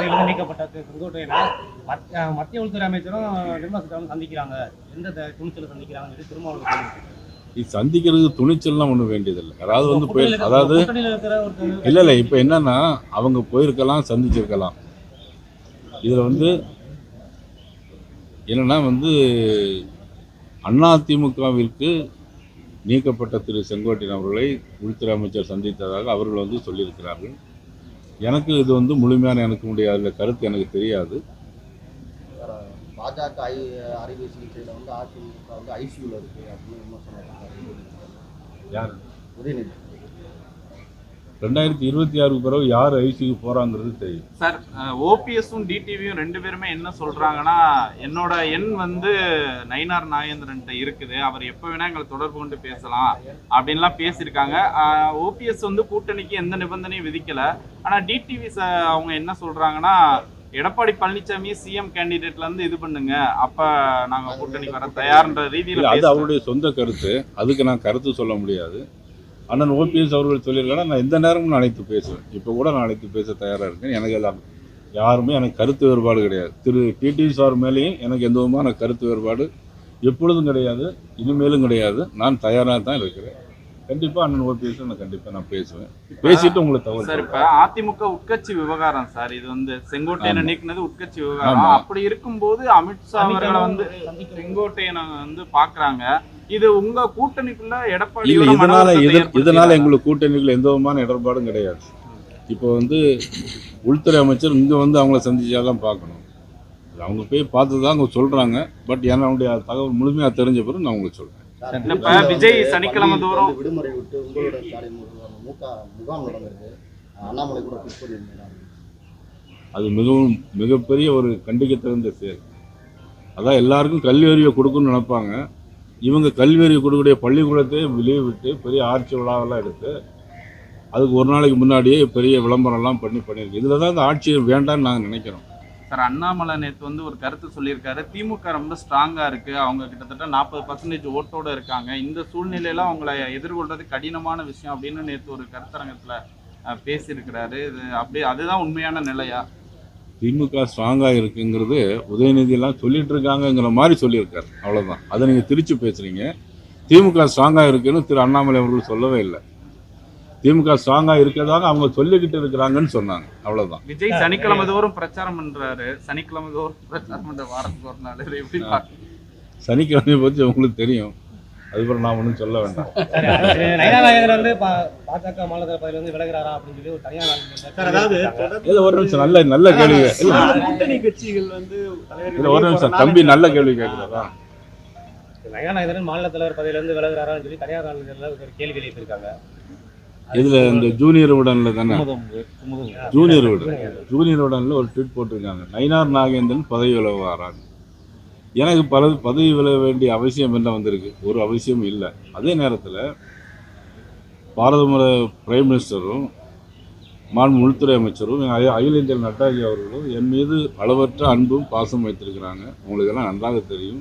பதவியிலிருந்து நீக்கப்பட்ட திரு செங்கோட்டையனை மத்- அஹ் மத்திய உள்துறை அமைச்சரும் நிர்மலா சீதாராமன் சந்திக்கிறாங்க. எந்த துணிச்சல சந்திக்கிறாங்கன்னு சொல்லி திருமாவளவன் இது சந்திக்கிறதுக்கு துணிச்சல்லாம் ஒன்றும் வேண்டியதில்லை. யாராவது வந்து போய் அதாவது இல்லை இல்லை இப்போ என்னன்னா அவங்க போயிருக்கலாம் சந்திச்சிருக்கலாம். இதில் வந்து என்னன்னா வந்து அதிமுகவிற்கு நீக்கப்பட்ட திரு செங்கோட்டையன் அவர்களை உள்துறை அமைச்சர் சந்தித்ததாக அவர்கள் வந்து சொல்லியிருக்கிறார்கள். எனக்கு இது வந்து முழுமையான எனக்கு முடியாத அதில் கருத்து எனக்கு தெரியாது. பாஜக ஐ அறுவை சிகிச்சையில் வந்து அதிமுக வந்து ஐசியூவில் இருக்கு அப்படின்னு விமர்சனம் இருக்காரு. யார்? உதயநிதி. ரெண்டாயிரத்தி இருபத்தி ஆறுக்கு பிறகு யார் ஐசிக்கு போகிறாங்கிறது தெரியும். சார் ஓபிஎஸும் டிடிவியும் ரெண்டு பேருமே என்ன சொல்றாங்கன்னா என்னோட எண் வந்து நயினார் நாகேந்திரன்ட்ட இருக்குது. அவர் எப்போ வேணா எங்களை தொடர்பு கொண்டு பேசலாம் அப்படின்லாம் பேசியிருக்காங்க. ஓபிஎஸ் வந்து கூட்டணிக்கு எந்த நிபந்தனையும் விதிக்கல. ஆனா டிடிவி அவங்க என்ன சொல்றாங்கன்னா எடப்பாடி பழனிசாமி சிஎம் கேண்டிடேட்ல இருந்து இது பண்ணுங்க. அப்ப நாங்க கூட்டணிக்கு வர தயார்ன்ற ரீதியில அது. அவருடைய சொந்த கருத்து. அதுக்கு நான் கருத்து சொல்ல முடியாது. அண்ணன் ஓபிஎஸ் அவர்கள் சொல்லியிருக்காங்கன்னா நான் எந்த நேரமும் நான் அழைத்து பேசுவேன். இப்போ கூட நான் அழைத்து பேச தயாராக இருக்கேன். எனக்கு எல்லாம் யாருமே எனக்கு கருத்து வேறுபாடு கிடையாது. திரு டிடி சார் மேலேயும் எனக்கு எந்த விதமான கருத்து வேறுபாடு எப்பொழுதும் கிடையாது இனிமேலும் கிடையாது. நான் தயாராக தான் இருக்கிறேன். கண்டிப்பாக அண்ணன் ஓபிஎஸ் நான் கண்டிப்பாக நான் பேசுவேன். பேசிட்டு உங்களுக்கு தகவல் சார். இப்ப அதிமுக உட்கட்சி விவகாரம் சார். இது வந்து செங்கோட்டையனை. நீக்கினது உட்கட்சி விவகாரம். அப்படி இருக்கும்போது அமித்ஷா அவர்களை வந்து செங்கோட்டையனை வந்து பாக்குறாங்க. இது உங்க கூட்டணிக்குள்ள இல்ல எடப்பாடியோட இதனால இதனால? எங்களுக்கு கூட்டணிக்குள்ள எந்த விதமான இடர்பாடும் கிடையாது. இப்போ வந்து உள்துறை அமைச்சர் இங்கே வந்து அவங்கள சந்திச்சாதான் பார்க்கணும். அவங்க போய் பார்த்து தான் அவங்க சொல்கிறாங்க பட் என்னுடைய தகவல் முழுமையாக தெரிஞ்ச பிறகு நான் உங்களுக்கு சொல்கிறேன் இல்ல, இப்ப விஜய் சனிக்கிழமை தோறும் விடுமுறை விட்டு உங்களோட சாலை முகாம் முகா முகாம் நடந்திருக்கு. அண்ணாமலை கூட அது மிகவும் மிகப்பெரிய ஒரு கண்டிக்கத்தகுந்த செயல். அதான் எல்லாருக்கும் கல்வி அறிவை கொடுக்கணும்னு நினைப்பாங்க. இவங்க கல்வி அறிவு கொடுக்கக்கூடிய பள்ளிக்கூடத்தையே வெளியே விட்டு பெரிய ஆட்சி விழாவெல்லாம் எடுத்து அதுக்கு ஒரு நாளைக்கு முன்னாடியே பெரிய விளம்பரம்லாம் பண்ணி பண்ணியிருக்கு. இதில் தான் இந்த ஆட்சி வேண்டாம்னு நாங்கள் நினைக்கிறோம். சார் அண்ணாமலை நேற்று வந்து ஒரு கருத்து சொல்லியிருக்காரு. திமுக ரொம்ப ஸ்ட்ராங்காக இருக்குது அவங்க கிட்டத்தட்ட நாற்பது பர்சன்டேஜ் ஓட்டோடு இருக்காங்க. இந்த சூழ்நிலையில் அவங்கள எதிர்கொள்றது கடினமான விஷயம் அப்படின்னு நேற்று ஒரு கருத்தரங்கத்தில் பேசியிருக்கிறாரு. இது அப்படியே அதுதான் உண்மையான நிலையா? திமுக ஸ்ட்ராங்காக இருக்குங்கிறது உதயநிதியெல்லாம் சொல்லிட்டு இருக்காங்கங்கிற மாதிரி சொல்லியிருக்காரு. அவ்வளோதான் அதை நீங்கள் திருச்சி பேசுகிறீங்க திமுக ஸ்ட்ராங்காக இருக்குன்னு திரு அண்ணாமலை அவர்கள் சொல்லவே இல்லை. திமுக ஸ்ட்ராங்காக இருக்கிறதாக அவங்க சொல்லிக்கிட்டு இருக்கிறாங்கன்னு சொன்னாங்க. அவ்வளோதான் விஜய் சனிக்கிழமை தோறும் பிரச்சாரம் பண்றாரு. சனிக்கிழமை தோறும் பிரச்சாரம் பண்ற வாரத்துக்கு ஒரு நாள். எப்படி சனிக்கிழமையை பற்றி உங்களுக்கு தெரியும். அதுக்கப்புறம் நான் ஒன்றும் சொல்ல வேண்டாம். நயனா நாயகர் வந்து பா- பாஜக மாநில பதவியில இருந்து விலகிறாரா அப்படின்னு சொல்லி ஒரு தனியார் சார் அதாவது இல்லை ஒரு நிமிஷம் நல்ல நல்ல கேள்வி. இல்லை. கூட்டணி கட்சிகள் வந்து ஒரு நிமிஷம் தம்பி நல்ல கேள்வி கேட்குறாரா? நயனா நாயகரன் மாநில தலைவர் பதவியில இருந்து விலகிறாரான்னு சொல்லி தனியார் நாளிதழ்ல ஒரு கேள்வி எழுப்பியிருக்காங்க. இதில் இந்த ஜூனியர் உடனில் தானே? ஜூனியர் உடன் ஜூனியர் உடனில் ஒரு ட்வீட் போட்டிருக்காங்க. நயினார் நாகேந்திரன் பதவி விலகுவாரான் எனக்கு பல பதவி விலக வேண்டிய அவசியம் என்ன வந்திருக்கு? ஒரு அவசியம் இல்லை. அதே நேரத்தில் பாரத பிரைம் மினிஸ்டரும் மாண்பு உள்துறை அமைச்சரும் அகில இந்திய நட்டாஜி அவர்களும் என் மீது அளவற்ற அன்பும் பாசம் வைத்திருக்கிறாங்க. உங்களுக்கெல்லாம் நன்றாக தெரியும்.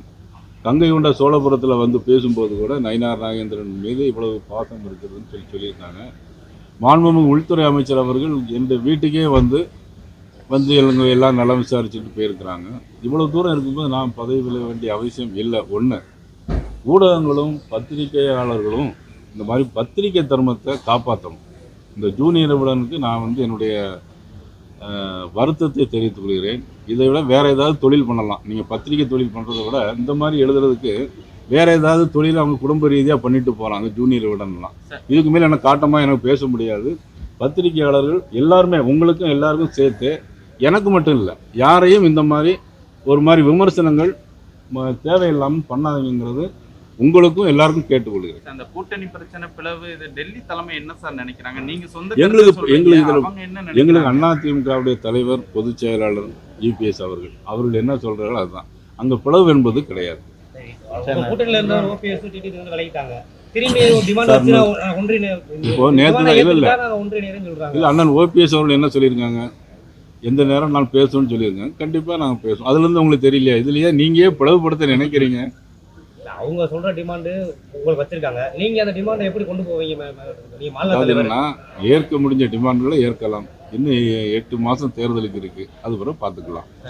கங்கை கொண்ட சோழபுரத்தில் வந்து பேசும்போது கூட நயினார் நாகேந்திரன் மீது இவ்வளவு பாசம் இருக்கிறதுன்னு சொல்லி சொல்லியிருக்காங்க. மாண்புமிகு உள்துறை அமைச்சர் அவர்கள் எந்த வீட்டுக்கே வந்து வந்து எங்க எல்லாம் நலம் விசாரிச்சுட்டு போயிருக்கிறாங்க. இவ்வளோ தூரம் இருக்கும்போது நான் பதவி விலக வேண்டிய அவசியம் இல்லை. ஒன்று ஊடகங்களும் பத்திரிகையாளர்களும் இந்த மாதிரி பத்திரிகை தர்மத்தை காப்பாற்றணும் இந்த ஜூனியர் விடனுக்கு நான் வந்து என்னுடைய வருத்தத்தை தெரிவித்துக் கொள்கிறேன். இதை விட வேற ஏதாவது தொழில் பண்ணலாம். நீங்கள் பத்திரிகை தொழில் பண்ணுறதை விட இந்த மாதிரி எழுதுறதுக்கு வேற ஏதாவது தொழில் அவங்க குடும்ப ரீதியாக பண்ணிட்டு போகிறாங்க ஜூனியர் விடன்லாம் இதுக்கு மேலே எனக்கு காட்டமாக எனக்கு பேச முடியாது. பத்திரிகையாளர்கள் எல்லாருமே உங்களுக்கும் எல்லாருக்கும் சேர்த்து எனக்கு மட்டும் இல்லை யாரையும் இந்த மாதிரி ஒரு மாதிரி விமர்சனங்கள் தேவையில்லாமல் பண்ணாதீங்கிறது உங்களுக்கும் எல்லாருக்கும் கேட்டுக்கொள்கிறேன். அந்த கூட்டணி பிரச்சனை பிளவு இது டெல்லி தலைமை என்ன சார் நினைக்கிறாங்க? நீங்க சொந்த எங்களுக்கு-. எங்களுக்கு எங்களுக்கு நினைக்கிறாங்க? அதிமுகவுடைய தலைவர் பொதுச் செயலாளர் யூபிஎஸ் அவர்கள் அவர்கள் என்ன சொல்றாங்களோ அதுதான். அங்கே பிளவு என்பது கிடையாது. இருந்த இப்போ தான் இல்ல, இல்ல. அண்ணன் ஓபிஎஸ் அவர்கள் என்ன சொல்லியிருக்காங்க? எந்த நேரம் நான் பேசணும்னு சொல்லியிருக்காங்க. கண்டிப்பாக நாங்கள் பேசுவோம். அதுலேருந்து உங்களுக்கு தெரியலையா? இதுலையே நீங்கள் பிளவுபடுத்த நினைக்கிறீங்க? அவங்க சொல்ற டிமாண்ட் உங்களுக்கு வச்சிருக்காங்க. நீங்க அந்த டிமாண்டை எப்படி கொண்டு போவீங்க ஏற்க முடிஞ்ச டிமாண்டுகளை ஏற்கலாம். இன்னும் எட்டு மாதம் தேர்தலுக்கு இருக்குது அது பிறகு பார்த்துக்கலாம்.